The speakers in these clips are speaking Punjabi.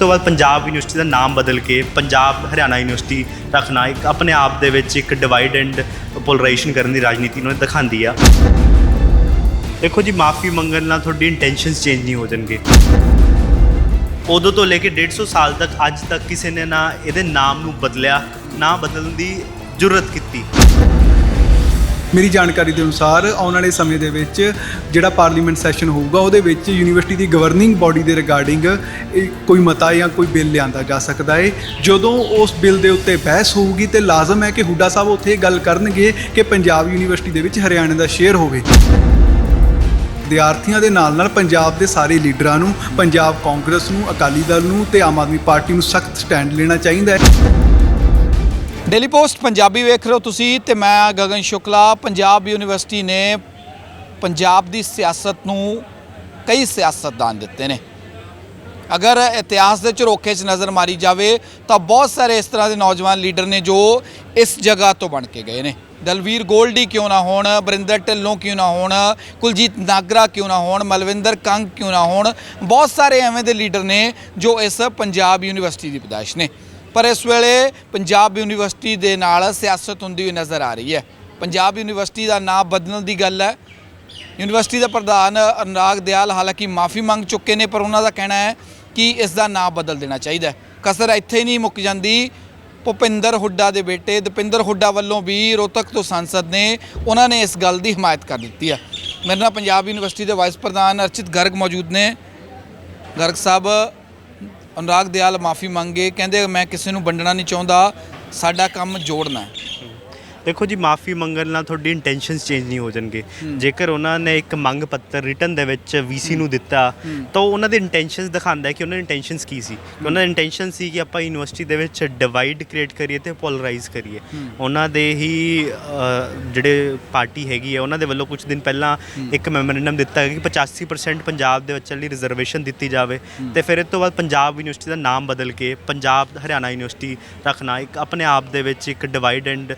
ਤੋਂ ਬਾਅਦ ਪੰਜਾਬ ਯੂਨੀਵਰਸਿਟੀ ਦਾ ਨਾਮ ਬਦਲ ਕੇ ਪੰਜਾਬ ਹਰਿਆਣਾ ਯੂਨੀਵਰਸਿਟੀ ਰੱਖਣਾ, ਇੱਕ ਆਪਣੇ ਆਪ ਦੇ ਵਿੱਚ ਇੱਕ ਡਿਵਾਈਡ ਐਂਡ ਪੋਲਰਾਈਜੇਸ਼ਨ ਕਰਨ ਦੀ ਰਾਜਨੀਤੀ ਨੂੰ ਦਿਖਾਉਂਦੀ ਆ। ਦੇਖੋ ਜੀ, ਮਾਫੀ ਮੰਗਣ ਨਾਲ ਤੁਹਾਡੀ ਇੰਟੈਂਸ਼ਨਸ ਚੇਂਜ ਨਹੀਂ ਹੋ ਜਾਣਗੇ। ਉਦੋਂ ਤੋਂ ਲੈ ਕੇ 150 ਸਾਲ ਤੱਕ, ਅੱਜ ਤੱਕ ਕਿਸੇ ਨੇ ਨਾ ਇਹਦੇ ਨਾਮ ਨੂੰ ਬਦਲਿਆ, ਨਾ ਬਦਲਣ ਦੀ ਜ਼ਰੂਰਤ ਕੀਤੀ। ਮੇਰੀ ਜਾਣਕਾਰੀ ਦੇ ਅਨੁਸਾਰ ਆਉਣ ਵਾਲੇ ਸਮੇਂ ਦੇ ਵਿੱਚ ਜਿਹੜਾ ਪਾਰਲੀਮੈਂਟ ਸੈਸ਼ਨ ਹੋਊਗਾ, ਉਹਦੇ ਵਿੱਚ ਯੂਨੀਵਰਸਿਟੀ ਦੀ ਗਵਰਨਿੰਗ ਬਾਡੀ ਦੇ ਰਿਗਾਰਡਿੰਗ ਕੋਈ ਮਤਾ ਜਾਂ ਕੋਈ ਬਿੱਲ ਲਿਆਂਦਾ ਜਾ ਸਕਦਾ ਹੈ ਜਦੋਂ ਉਸ ਬਿੱਲ ਦੇ ਉੱਤੇ ਬਹਿਸ ਹੋਊਗੀ ਤੇ ਲਾਜ਼ਮ ਹੈ ਕਿ ਹੁੱਡਾ ਸਾਹਿਬ ਉੱਥੇ ਇਹ ਗੱਲ ਕਰਨਗੇ ਕਿ ਪੰਜਾਬ ਯੂਨੀਵਰਸਿਟੀ ਦੇ ਵਿੱਚ ਹਰਿਆਣੇ ਦਾ ਸ਼ੇਅਰ ਹੋਵੇ। ਵਿਦਿਆਰਥੀਆਂ ਦੇ ਨਾਲ ਨਾਲ ਪੰਜਾਬ ਦੇ ਸਾਰੇ ਲੀਡਰਾਂ ਨੂੰ, ਪੰਜਾਬ ਕਾਂਗਰਸ ਨੂੰ, ਅਕਾਲੀ ਦਲ ਨੂੰ ਤੇ ਆਮ ਆਦਮੀ ਪਾਰਟੀ ਨੂੰ ਸਖਤ ਸਟੈਂਡ ਲੈਣਾ ਚਾਹੀਦਾ ਹੈ। ਡੇਲੀ ਪੋਸਟ ਪੰਜਾਬੀ ਵੇਖ ਰਹੇ ਹੋ ਤੁਸੀਂ ਤੇ ਮੈਂ ਗਗਨ ਸ਼ੁਕਲਾ, ਪੰਜਾਬ ਯੂਨੀਵਰਸਿਟੀ ਨੇ ਪੰਜਾਬ ਦੀ ਸਿਆਸਤ ਨੂੰ ਕਈ ਸਿਆਸਤਦਾਨ ਦਿੱਤੇ ਨੇ। ਅਗਰ ਇਤਿਹਾਸ ਦੇ ਝਰੋਖੇ 'ਚ ਨਜ਼ਰ ਮਾਰੀ ਜਾਵੇ ਤਾਂ ਬਹੁਤ ਸਾਰੇ ਇਸ ਤਰ੍ਹਾਂ ਦੇ ਨੌਜਵਾਨ ਲੀਡਰ ਨੇ ਜੋ ਇਸ ਜਗ੍ਹਾ ਤੋਂ ਬਣ ਕੇ ਗਏ ਨੇ। ਦਲਵੀਰ ਗੋਲਡੀ ਕਿਉਂ ਨਾ ਹੋਣ ਬਰਿੰਦਰ ਢਿੱਲੋਂ ਕਿਉਂ ਨਾ ਹੋਣ, ਕੁਲਜੀਤ ਨਾਗਰਾ ਕਿਉਂ ਨਾ ਹੋਣ, ਮਲਵਿੰਦਰ ਕੰਗ ਕਿਉਂ ਨਾ ਹੋਣ, ਬਹੁਤ ਸਾਰੇ ਐਵੇਂ ਦੇ ਲੀਡਰ ਨੇ ਜੋ ਇਸ ਪੰਜਾਬ ਯੂਨੀਵਰਸਿਟੀ ਦੀ ਪਦਾਇਸ਼ ਨੇ। ਪਰ ਇਸ ਵੇਲੇ ਪੰਜਾਬ ਯੂਨੀਵਰਸਿਟੀ ਦੇ ਨਾਲ ਸਿਆਸਤ ਹੁੰਦੀ ਹੋਈ ਨਜ਼ਰ ਆ ਰਹੀ ਹੈ। ਪੰਜਾਬ ਯੂਨੀਵਰਸਿਟੀ ਦਾ ਨਾਮ ਬਦਲਣ ਦੀ ਗੱਲ ਹੈ। ਯੂਨੀਵਰਸਿਟੀ ਦਾ ਪ੍ਰਧਾਨ ਅਨੁਰਾਗ ਦਿਆਲ ਹਾਲਾਂਕਿ ਮਾਫੀ ਮੰਗ ਚੁੱਕੇ ਨੇ, ਪਰ ਉਹਨਾਂ ਦਾ ਕਹਿਣਾ ਹੈ ਕਿ ਇਸ ਦਾ ਨਾਮ ਬਦਲ ਦੇਣਾ ਚਾਹੀਦਾ ਹੈ। ਕਸਰ ਇੱਥੇ ਨਹੀਂ ਮੁੱਕ ਜਾਂਦੀ। ਭੁਪਿੰਦਰ ਹੁੱਡਾ ਦੇ ਬੇਟੇ ਦਪਿੰਦਰ ਹੁੱਡਾ ਵੱਲੋਂ ਵੀ ਰੋਹਤਕ ਤੋਂ ਸੰਸਦ ਨੇ ਉਹਨਾਂ ਨੇ ਇਸ ਗੱਲ ਦੀ ਹਮਾਇਤ ਕਰ ਦਿੱਤੀ ਹੈ। ਮੇਰੇ ਨਾਲ ਪੰਜਾਬ ਯੂਨੀਵਰਸਿਟੀ ਦੇ ਵਾਈਸ ਪ੍ਰਧਾਨ ਅਰਚਿਤ ਗਰਗ ਮੌਜੂਦ ਨੇ। ਗਰਗ ਸਾਹਿਬ ਅਨੁਰਾਗ ਦਿਆਲ ਮਾਫੀ ਮੰਗੇ, ਕਹਿੰਦੇ ਮੈਂ ਕਿਸੇ ਨੂੰ ਵੰਡਣਾ ਨਹੀਂ ਚਾਹੁੰਦਾ, ਸਾਡਾ ਕੰਮ ਜੋੜਨਾ ਹੈ। ਦੇਖੋ ਜੀ ਮਾਫੀ ਮੰਗਣ ਨਾਲ ਤੁਹਾਡੀ ਇੰਟੈਂਸ਼ਨਸ ਚੇਂਜ ਨਹੀਂ ਹੋ ਜਾਣਗੇ। ਜੇਕਰ ਉਹਨਾਂ ਨੇ ਇੱਕ ਮੰਗ ਪੱਤਰ ਰਿਟਨ ਦੇ ਵਿੱਚ ਵੀਸੀ ਨੂੰ ਦਿੱਤਾ ਤਾਂ ਉਹ ਉਹਨਾਂ ਦੇ ਇੰਟੈਂਸ਼ਨਸ ਦਿਖਾਉਂਦਾ ਹੈ ਕਿ ਉਹਨਾਂ ਦੀ ਇੰਟੈਂਸ਼ਨਸ ਕੀ ਸੀ। ਉਹਨਾਂ ਦੀ ਇੰਟੈਂਸ਼ਨ ਸੀ ਕਿ ਆਪਾਂ ਯੂਨੀਵਰਸਿਟੀ ਦੇ ਵਿੱਚ ਡਿਵਾਈਡ ਕ੍ਰੀਏਟ ਕਰੀਏ ਤੇ ਪੋਲਰਾਈਜ਼ ਕਰੀਏ। ਉਹਨਾਂ ਦੇ ਹੀ ਜਿਹੜੇ ਪਾਰਟੀ ਹੈਗੀ ਹੈ ਉਹਨਾਂ ਦੇ ਵੱਲੋਂ ਕੁਝ ਦਿਨ ਪਹਿਲਾਂ ਇੱਕ ਮੈਮੋਰੈਂਡਮ ਦਿੱਤਾ ਗਿਆ ਕਿ 85% ਪੰਜਾਬ ਦੇ ਬੱਚਿਆਂ ਲਈ ਰਿਜ਼ਰਵੇਸ਼ਨ ਦਿੱਤੀ ਜਾਵੇ। ਤੇ ਫਿਰ ਇਸ ਤੋਂ ਬਾਅਦ ਪੰਜਾਬ ਯੂਨੀਵਰਸਿਟੀ ਦਾ ਨਾਮ ਬਦਲ ਕੇ ਪੰਜਾਬ ਹਰਿਆਣਾ ਯੂਨੀਵਰਸਿਟੀ ਰੱਖਣਾ ਇੱਕ ਆਪਣੇ ਆਪ ਦੇ ਵਿੱਚ ਇੱਕ ਡਿਵਾਈਡ ਐਂਡ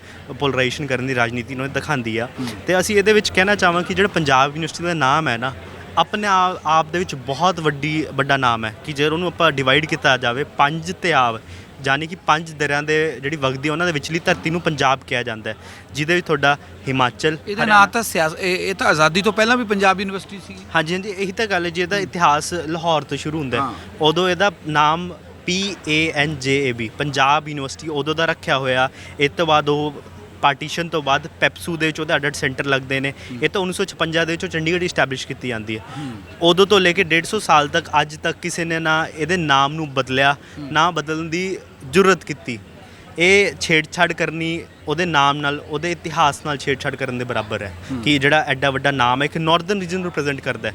ਪੋਲਰਾਈਜੇਸ਼ਨ ਕਰਨ ਦੀ ਰਾਜਨੀਤੀ ਨੂੰ ਦਿਖਾਉਂਦੀ ਆ। ਤੇ ਅਸੀਂ ਇਹਦੇ ਵਿੱਚ ਕਹਿਣਾ ਚਾਹਾਂਗੇ ਕਿ ਜਿਹੜਾ ਪੰਜਾਬ ਯੂਨੀਵਰਸਿਟੀ ਦਾ ਨਾਮ ਹੈ ਨਾ ਆਪਣੇ ਆਪ ਆਪ ਦੇ ਵਿੱਚ ਬਹੁਤ ਵੱਡੀ ਵੱਡਾ ਨਾਮ ਹੈ ਕਿ ਜੇ ਉਹਨੂੰ ਆਪਾਂ ਡਿਵਾਈਡ ਕੀਤਾ ਜਾਵੇ ਪੰਜ ਤੇ ਆਵ ਯਾਨੀ ਕਿ ਪੰਜ ਦਰਿਆਂ ਦੇ ਜਿਹੜੀ ਵਗਦੀ ਉਹਨਾਂ ਦੇ ਵਿਚਲੀ ਧਰਤੀ ਨੂੰ ਪੰਜਾਬ ਕਿਹਾ ਜਾਂਦਾ ਹੈ ਜਿਹਦੇ ਵਿੱਚ ਤੁਹਾਡਾ ਹਿਮਾਚਲ ਇਹਦਾ ਨਾਂ ਤਾਂ ਸਿਆਸਤ ਇਹ ਤਾਂ ਆਜ਼ਾਦੀ ਤੋਂ ਪਹਿਲਾਂ ਵੀ ਪੰਜਾਬ ਯੂਨੀਵਰਸਿਟੀ ਸੀ। ਹਾਂਜੀ ਹਾਂਜੀ ਇਹੀ ਤਾਂ ਗੱਲ ਹੈ ਜੀ ਇਹਦਾ ਇਤਿਹਾਸ ਲਾਹੌਰ ਤੋਂ ਸ਼ੁਰੂ ਹੁੰਦਾ ਹਾਂ। ਉਦੋਂ ਇਹਦਾ ਨਾਮ P A N J A B Punjab university ਉਦੋਂ ਦਾ ਰੱਖਿਆ ਹੋਇਆ ਇਸ ਤੋਂ ਬਾਅਦ ਉਹ ਪਾਰਟੀਸ਼ਨ ਤੋਂ ਬਾਅਦ ਪੈਪਸੂ ਦੇ ਵਿੱਚ ਉਹਦੇ ਅਡਟ ਸੈਂਟਰ ਲੱਗਦੇ ਨੇ। ਇਹ ਤਾਂ 1956 ਦੇ ਵਿੱਚ ਚੰਡੀਗੜ੍ਹ ਇਸਟੈਬਲਿਸ਼ ਕੀਤੀ ਜਾਂਦੀ ਹੈ। ਉਦੋਂ ਤੋਂ ਲੈ ਕੇ 150 ਸਾਲ ਤੱਕ ਅੱਜ ਤੱਕ ਕਿਸੇ ਨੇ ਨਾ ਇਹਦੇ ਨਾਮ ਨੂੰ ਬਦਲਿਆ ਨਾ ਬਦਲਣ ਦੀ ਜੁਰਤ ਕੀਤੀ। ਇਹ ਛੇੜਛਾੜ ਕਰਨੀ ਉਹਦੇ ਨਾਮ ਨਾਲ ਉਹਦੇ ਇਤਿਹਾਸ ਨਾਲ ਛੇੜਛਾੜ ਕਰਨ ਦੇ ਬਰਾਬਰ ਹੈ ਕਿ ਜਿਹੜਾ ਐਡਾ ਵੱਡਾ ਨਾਮ ਹੈ ਇੱਕ ਨਾਰਥਰਨ ਰੀਜਨ ਨੂੰ ਰਿਪਰੈਜ਼ੈਂਟ ਕਰਦਾ ਹੈ।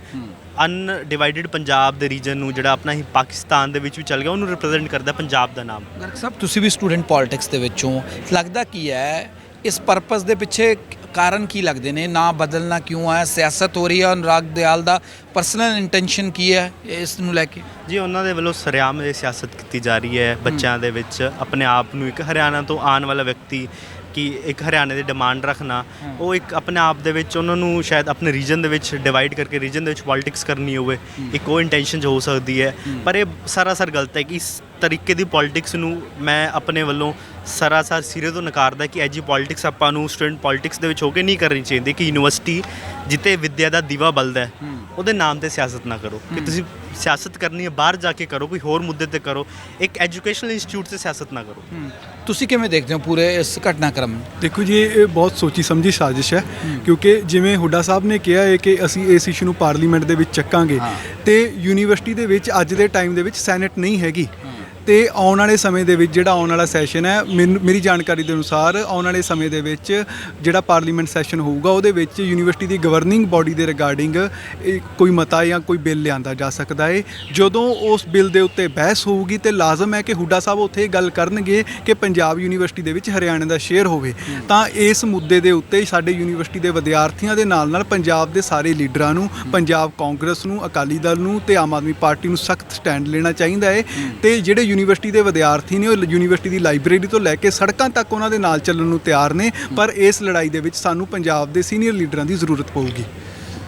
ਅਨਡਿਵਾਈਡਡ ਪੰਜਾਬ ਦੇ ਰੀਜਨ ਨੂੰ ਜਿਹੜਾ ਆਪਣਾ ਹੀ ਪਾਕਿਸਤਾਨ ਦੇ ਵਿੱਚ ਵੀ ਚੱਲ ਗਿਆ ਉਹਨੂੰ ਰਿਪਰੈਜ਼ੈਂਟ ਕਰਦਾ ਪੰਜਾਬ ਦਾ ਨਾਮ। ਗਰਗ ਸਾਹਿਬ ਤੁਸੀਂ ਵੀ ਸਟੂਡੈਂਟ ਪੋਲਿਟਿਕਸ ਦੇ ਵਿੱਚੋਂ ਲੱਗਦਾ ਕੀ ਹੈ ਇਸ ਪਰਪਸ ਦੇ ਪਿੱਛੇ ਕਾਰਨ ਕੀ ਲੱਗਦੇ ਨੇ? ਨਾ ਬਦਲਣਾ ਕਿਉਂ ਹੈ ਸਿਆਸਤ ਹੋ ਰਹੀ ਹੈ ਅਨੁਰਾਗ ਦਿਆਲ ਦਾ। ਪਰਸਨਲ ਇੰਟੈਂਸ਼ਨ ਕੀ ਹੈ ਇਸ ਨੂੰ ਲੈ ਕੇ? ਜੀ ਉਹਨਾਂ ਦੇ ਵੱਲੋਂ ਸਰਿਆਮ ਇਹ ਸਿਆਸਤ ਕੀਤੀ ਜਾ ਰਹੀ ਹੈ ਬੱਚਿਆਂ ਦੇ ਵਿੱਚ। ਆਪਣੇ ਆਪ ਨੂੰ ਇੱਕ ਹਰਿਆਣਾ ਤੋਂ ਆਉਣ ਵਾਲਾ ਵਿਅਕਤੀ ਕਿ ਇੱਕ ਹਰਿਆਣੇ ਦੀ ਡਿਮਾਂਡ ਰੱਖਣਾ ਉਹ ਇੱਕ ਆਪਣੇ ਆਪ ਦੇ ਵਿੱਚ ਉਹਨਾਂ ਨੂੰ ਸ਼ਾਇਦ ਆਪਣੇ ਰੀਜਨ ਦੇ ਵਿੱਚ ਡਿਵਾਈਡ ਕਰਕੇ ਰੀਜਨ ਦੇ ਵਿੱਚ ਪੋਲਿਟਿਕਸ ਕਰਨੀ ਹੋਵੇ ਇੱਕ ਉਹ ਇੰਟੈਂਸ਼ਨ ਹੋ ਸਕਦੀ ਹੈ। ਪਰ ਇਹ ਸਰਾਸਰ ਗਲਤ ਹੈ ਕਿ ਇਸ ਤਰੀਕੇ ਦੀ ਪੋਲਿਟਿਕਸ ਨੂੰ ਮੈਂ ਆਪਣੇ ਵੱਲੋਂ ਸਰਾਸਰ ਸਿਰੇ ਤੋਂ ਨਕਾਰਦਾ ਕਿ ਐਜੀ ਪੋਲਿਟਿਕਸ ਆਪਾਂ ਨੂੰ ਸਟੂਡੈਂਟ ਪੋਲਿਟਿਕਸ ਦੇ ਵਿੱਚ ਹੋ ਕੇ ਨਹੀਂ ਕਰਨੀ ਚਾਹੀਦੀ ਕਿ ਯੂਨੀਵਰਸਿਟੀ ਜਿੱਤੇ ਵਿਦਿਆ ਦਾ ਦੀਵਾ ਬਲਦਾ ਹੈ ਉਹਦੇ ਨਾਮ ਤੇ ਸਿਆਸਤ ਨਾ ਕਰੋ। ਕਿ ਤੁਸੀਂ ਸਿਆਸਤ ਕਰਨੀ ਹੈ ਬਾਹਰ ਜਾ ਕੇ ਕਰੋ ਕੋਈ ਹੋਰ ਮੁੱਦੇ ਤੇ ਕਰੋ ਇੱਕ ਐਜੂਕੇਸ਼ਨਲ ਇੰਸਟੀਚਿਊਟ ਤੇ ਸਿਆਸਤ ਨਾ ਕਰੋ। ਤੁਸੀਂ ਕਿਵੇਂ ਦੇਖਦੇ ਹੋ ਪੂਰੇ ਇਸ ਘਟਨਾਕ੍ਰਮ ਨੂੰ? ਦੇਖੋ ਜੀ ਇਹ ਬਹੁਤ ਸੋਚੀ ਸਮਝੀ ਸਾਜ਼ਿਸ਼ ਹੈ ਕਿਉਂਕਿ ਜਿਵੇਂ ਹੁੱਡਾ ਸਾਹਿਬ ਨੇ ਕਿਹਾ ਹੈ ਕਿ ਅਸੀਂ ਇਸ ਇਸ਼ੂ ਨੂੰ ਪਾਰਲੀਮੈਂਟ ਦੇ ਵਿੱਚ ਚੱਕਾਂਗੇ। ਤੇ ਯੂਨੀਵਰਸਿਟੀ ਦੇ ਵਿੱਚ ਅੱਜ ਦੇ ਟਾਈਮ ਦੇ ਵਿੱਚ ਸੈਨੇਟ ਨਹੀਂ ਹੈਗੀ। ਤੇ ਆਉਣ ਵਾਲੇ ਸਮੇਂ ਦੇ ਵਿੱਚ ਜਿਹੜਾ ਆਉਣ ਵਾਲਾ ਸੈਸ਼ਨ ਹੈ, ਮੈਨੂੰ- ਮੇਰੀ ਜਾਣਕਾਰੀ ਦੇ ਅਨੁਸਾਰ ਆਉਣ ਵਾਲੇ ਸਮੇਂ ਦੇ ਵਿੱਚ ਜਿਹੜਾ ਪਾਰਲੀਮੈਂਟ ਸੈਸ਼ਨ ਹੋਊਗਾ, ਉਹਦੇ ਵਿੱਚ ਯੂਨੀਵਰਸਿਟੀ ਦੀ ਗਵਰਨਿੰਗ ਬਾਡੀ ਦੇ ਰਿਗਾਰਡਿੰਗ ਕੋਈ ਮਤਾ ਜਾਂ ਕੋਈ ਬਿੱਲ ਲਿਆਂਦਾ ਜਾ ਸਕਦਾ ਹੈ ਜਦੋਂ ਉਸ ਬਿੱਲ ਦੇ ਉੱਤੇ ਬਹਿਸ ਹੋਊਗੀ ਤੇ ਲਾਜ਼ਮ ਹੈ ਕਿ ਹੁੱਡਾ ਸਾਹਿਬ ਉੱਥੇ ਇਹ ਗੱਲ ਕਰਨਗੇ ਕਿ ਪੰਜਾਬ ਯੂਨੀਵਰਸਿਟੀ ਦੇ ਵਿੱਚ ਹਰਿਆਣੇ ਦਾ ਸ਼ੇਅਰ ਹੋਵੇ, ਤਾਂ ਇਸ ਮੁੱਦੇ ਦੇ ਉੱਤੇ ਸਾਡੇ ਯੂਨੀਵਰਸਿਟੀ ਦੇ ਵਿਦਿਆਰਥੀਆਂ ਦੇ ਨਾਲ ਨਾਲ ਪੰਜਾਬ ਦੇ ਸਾਰੇ ਲੀਡਰਾਂ ਨੂੰ, ਪੰਜਾਬ ਕਾਂਗਰਸ ਨੂੰ, ਅਕਾਲੀ ਦਲ ਨੂੰ ਤੇ ਆਮ ਆਦਮੀ ਪਾਰਟੀ ਨੂੰ ਸਖਤ ਸਟੈਂਡ ਲੈਣਾ ਚਾਹੀਦਾ ਹੈ ਤੇ ਜਿਹੜੇ ਯੂਨੀਵਰਸਿਟੀ ਦੇ ਵਿਦਿਆਰਥੀ ਨੇ ਉਹ ਯੂਨੀਵਰਸਿਟੀ ਦੀ ਲਾਇਬ੍ਰੇਰੀ ਤੋਂ ਲੈ ਕੇ ਸੜਕਾਂ ਤੱਕ ਉਹਨਾਂ ਦੇ ਨਾਲ ਚੱਲਣ ਨੂੰ ਤਿਆਰ ਨੇ, ਪਰ ਇਸ ਲੜਾਈ ਦੇ ਵਿੱਚ ਸਾਨੂੰ ਪੰਜਾਬ ਦੇ ਸੀਨੀਅਰ ਲੀਡਰਾਂ ਦੀ ਜ਼ਰੂਰਤ ਪਊਗੀ।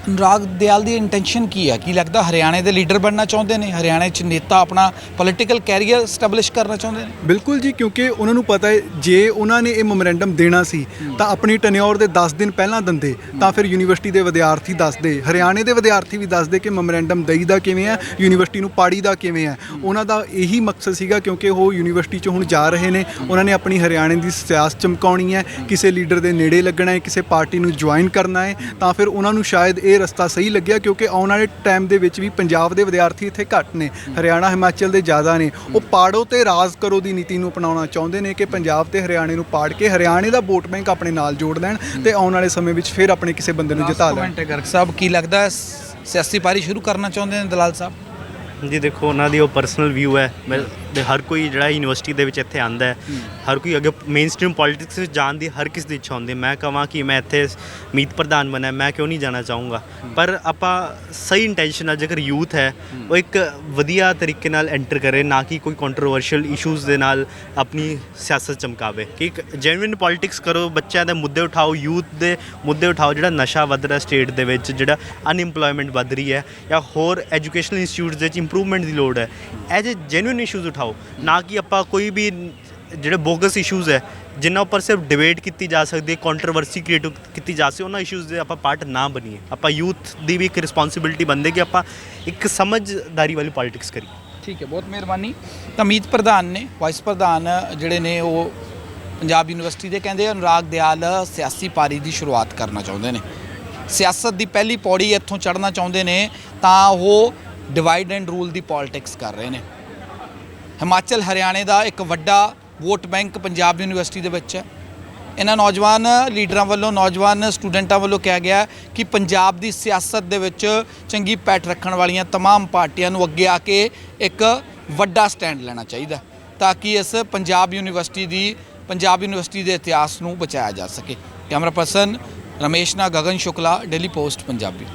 ਅਨੁਰਾਗ ਦਿਆਲ ਦੀ ਇੰਟੈਂਸ਼ਨ ਕੀ ਹੈ ਕੀ ਲੱਗਦਾ ਹਰਿਆਣੇ ਦੇ ਲੀਡਰ ਬਣਨਾ ਚਾਹੁੰਦੇ ਨੇ? ਹਰਿਆਣੇ 'ਚ ਨੇਤਾ ਆਪਣਾ ਪੋਲੀਟੀਕਲ ਕੈਰੀਅਰ ਸਟੈਬਲਿਸ਼ ਕਰਨਾ ਚਾਹੁੰਦੇ ਨੇ? ਬਿਲਕੁਲ ਜੀ ਕਿਉਂਕਿ ਉਹਨਾਂ ਨੂੰ ਪਤਾ ਹੈ ਜੇ ਉਹਨਾਂ ਨੇ ਇਹ ਮੈਮੋਰੈਂਡਮ ਦੇਣਾ ਸੀ ਤਾਂ ਆਪਣੀ ਟੈਨਿਓਰ ਦੇ 10 ਦਿਨ ਪਹਿਲਾਂ ਦਿੰਦੇ ਤਾਂ ਫਿਰ ਯੂਨੀਵਰਸਿਟੀ ਦੇ ਵਿਦਿਆਰਥੀ ਦੱਸਦੇ ਹਰਿਆਣੇ ਦੇ ਵਿਦਿਆਰਥੀ ਵੀ ਦੱਸਦੇ ਕਿ ਮੈਮੋਰੈਂਡਮ ਦੇਈਦਾ ਕਿਵੇਂ ਹੈ ਯੂਨੀਵਰਸਿਟੀ ਨੂੰ ਪਾੜੀਦਾ ਕਿਵੇਂ ਹੈ। ਉਹਨਾਂ ਦਾ ਇਹੀ ਮਕਸਦ ਸੀਗਾ ਕਿਉਂਕਿ ਉਹ ਯੂਨੀਵਰਸਿਟੀ 'ਚ ਹੁਣ ਜਾ ਰਹੇ ਨੇ ਉਹਨਾਂ ਨੇ ਆਪਣੀ ਹਰਿਆਣੇ ਦੀ ਸਿਆਸਤ ਚਮਕਾਉਣੀ ਹੈ ਕਿਸੇ ਲੀਡਰ ਦੇ ਨੇੜੇ ਲੱਗਣਾ ਹੈ ਕਿਸੇ ਪਾਰਟੀ ਨੂੰ ਜੁਆਇਨ ਕਰਨਾ ਹੈ ਤਾਂ ਫਿਰ ਉਹਨਾਂ ਨੂੰ ਸ਼ਾਇਦ ਇਹ ਰਸਤਾ ਸਹੀ ਲੱਗਿਆ ਕਿਉਂਕਿ ਆਉਣ ਵਾਲੇ ਟਾਈਮ ਦੇ ਵਿੱਚ ਵੀ ਪੰਜਾਬ ਦੇ ਵਿਦਿਆਰਥੀ ਇੱਥੇ ਘੱਟ ਨੇ ਹਰਿਆਣਾ ਹਿਮਾਚਲ ਦੇ ਜ਼ਿਆਦਾ ਨੇ। ਉਹ ਪਾੜੋ ਤੇ ਰਾਜ ਕਰੋ ਦੀ ਨੀਤੀ ਨੂੰ ਅਪਣਾਉਣਾ ਚਾਹੁੰਦੇ ਨੇ ਕਿ ਪੰਜਾਬ ਤੇ ਹਰਿਆਣੇ ਨੂੰ ਪਾੜ ਕੇ ਹਰਿਆਣੇ ਦਾ ਵੋਟ ਬੈਂਕ ਆਪਣੇ ਨਾਲ ਜੋੜ ਲੈਣ ਤੇ ਆਉਣ ਵਾਲੇ ਸਮੇਂ ਵਿੱਚ ਫਿਰ ਆਪਣੇ ਕਿਸੇ ਬੰਦੇ ਨੂੰ ਜਿਤਾ ਲੈਣ। ਗਰਗ ਸਾਹਿਬ ਕੀ ਲੱਗਦਾ ਸਿਆਸੀ ਪਾਰੀ ਸ਼ੁਰੂ ਕਰਨਾ ਚਾਹੁੰਦੇ ਨੇ ਦਲਾਲ ਸਾਹਿਬ? ਜੀ ਦੇਖੋ ਉਹਨਾਂ ਦੀ ਉਹ ਪਰਸਨਲ ਵਿਊ ਹੈ। ਮੈਂ ਤੇ ਹਰ ਕੋਈ ਜਿਹੜਾ ਯੂਨੀਵਰਸਿਟੀ ਦੇ ਵਿੱਚ ਇੱਥੇ ਆਂਦਾ ਹੈ ਹਰ ਕੋਈ ਅਗੇ ਮੇਨ ਸਟ੍ਰੀਮ ਪੋਲਿਟਿਕਸ ਵਿੱਚ ਜਾਣ ਦੀ ਹਰ ਕਿਸ ਦੀ ਇੱਛਾ ਹੁੰਦੀ ਹੈ। ਮੈਂ ਕਹਾਂ ਕਿ ਮੈਂ ਇੱਥੇ ਮੀਤ ਪ੍ਰਧਾਨ ਬਣਾ ਮੈਂ ਕਿਉਂ ਨਹੀਂ ਜਾਣਾ ਚਾਹੂੰਗਾ? ਪਰ ਆਪਾਂ ਸਹੀ ਇੰਟੈਂਸ਼ਨ ਨਾਲ ਜੇਕਰ ਯੂਥ ਹੈ ਉਹ ਇੱਕ ਵਧੀਆ ਤਰੀਕੇ ਨਾਲ ਐਂਟਰ ਕਰੇ ਨਾ ਕਿ ਕੋਈ ਕੰਟਰੋਵਰਸ਼ੀਅਲ ਇਸ਼ੂਜ਼ ਦੇ ਨਾਲ ਆਪਣੀ ਸਿਆਸਤ ਚਮਕਾਵੇ। ਕਿ ਇੱਕ ਜੈਨੂਇਨ ਪੋਲਿਟਿਕਸ ਕਰੋ ਬੱਚਿਆਂ ਦੇ ਮੁੱਦੇ ਉਠਾਓ ਯੂਥ ਦੇ ਮੁੱਦੇ ਉਠਾਓ ਜਿਹੜਾ ਨਸ਼ਾ ਵੱਧ ਰਿਹਾ ਸਟੇਟ ਦੇ ਵਿੱਚ ਜਿਹੜਾ ਅਨਇੰਪਲੋਇਮੈਂਟ ਵੱਧ ਰਹੀ ਹੈ ਜਾਂ ਹੋਰ ਐਜੂਕੇਸ਼ਨਲ ਇੰਸਟੀਚਿਊਟਸ ਦੇ ਵਿੱਚ ਇੰਪਰੂਵਮੈਂਟ ਦੀ ਲੋੜ ਹੈ ਐਜ ਜੈਨੂਇਨ ਇਸ਼ੂਜ਼ ਉਠਾਓ ਨਾ ਕਿ ਆਪਾਂ ਕੋਈ ਵੀ ਜਿਹੜੇ ਬੋਗਸ ਇਸ਼ੂਜ਼ ਹੈ, ਜਿਨ੍ਹਾਂ ਉੱਪਰ ਸਿਰਫ ਡਿਬੇਟ ਕੀਤੀ ਜਾ ਸਕਦੀ ਹੈ ਕੰਟਰੋਵਰਸੀ ਕ੍ਰੀਏਟ ਕੀਤੀ ਜਾ ਸਕਦੀ ਉਹਨਾਂ ਇਸ਼ੂਜ਼ ਦੇ ਆਪਾਂ ਪਾਰਟ ਨਾ ਬਣੀਏ। ਆਪਾਂ ਯੂਥ ਦੀ ਵੀ ਇੱਕ ਰਿਸਪੌਂਸਿਬਿਲਟੀ ਬਣਦੇ ਕਿ ਆਪਾਂ ਇੱਕ ਸਮਝਦਾਰੀ ਵਾਲੀ ਪੋਲਿਟਿਕਸ ਕਰੀਏ। ਠੀਕ ਹੈ, ਬਹੁਤ ਮਿਹਰਬਾਨੀ। ਤਾਂ ਪ੍ਰਧਾਨ ਨੇ ਵਾਈਸ ਪ੍ਰਧਾਨ ਜਿਹੜੇ ਨੇ ਉਹ ਪੰਜਾਬ ਯੂਨੀਵਰਸਿਟੀ ਦੇ ਕਹਿੰਦੇ ਅਨੁਰਾਗ ਦਿਆਲ ਸਿਆਸੀ ਪਾਰੀ ਦੀ ਸ਼ੁਰੂਆਤ ਕਰਨਾ ਚਾਹੁੰਦੇ ਨੇ। ਸਿਆਸਤ ਦੀ ਪਹਿਲੀ ਪੌੜੀ ਇੱਥੋਂ ਚੜ੍ਹਨਾ ਚਾਹੁੰਦੇ ਨੇ, ਤਾਂ ਉਹ ਡਿਵਾਈਡ ਐਂਡ ਰੂਲ ਦੀ ਪੋਲਿਟਿਕਸ ਕਰ ਰਹੇ ਨੇ। ਹਿਮਾਚਲ ਹਰਿਆਣੇ ਦਾ ਇੱਕ ਵੱਡਾ ਵੋਟ ਬੈਂਕ ਪੰਜਾਬ ਯੂਨੀਵਰਸਿਟੀ ਦੇ ਵਿੱਚ ਹੈ ਇਹਨਾਂ ਨੌਜਵਾਨ ਲੀਡਰਾਂ ਵੱਲੋਂ ਨੌਜਵਾਨ ਸਟੂਡੈਂਟਾਂ ਵੱਲੋਂ ਕਿਹਾ ਗਿਆ ਕਿ ਪੰਜਾਬ ਦੀ ਸਿਆਸਤ ਦੇ ਵਿੱਚ ਚੰਗੀ ਪੈਠ ਰੱਖਣ ਵਾਲੀਆਂ तमाम ਪਾਰਟੀਆਂ ਨੂੰ ਅੱਗੇ ਆ ਕੇ ਇੱਕ ਵੱਡਾ ਸਟੈਂਡ ਲੈਣਾ ਚਾਹੀਦਾ ਤਾਂ ਕਿ ਇਸ ਪੰਜਾਬ ਯੂਨੀਵਰਸਿਟੀ ਦੀ ਪੰਜਾਬ ਯੂਨੀਵਰਸਿਟੀ ਦੇ ਇਤਿਹਾਸ ਨੂੰ ਬਚਾਇਆ ਜਾ ਸਕੇ ਕੈਮਰਾ ਪਰਸਨ ਰਮੇਸ਼ ਨਾਲ ਗਗਨ ਸ਼ੁਕਲਾ ਡੇਲੀ ਪੋਸਟ ਪੰਜਾਬੀ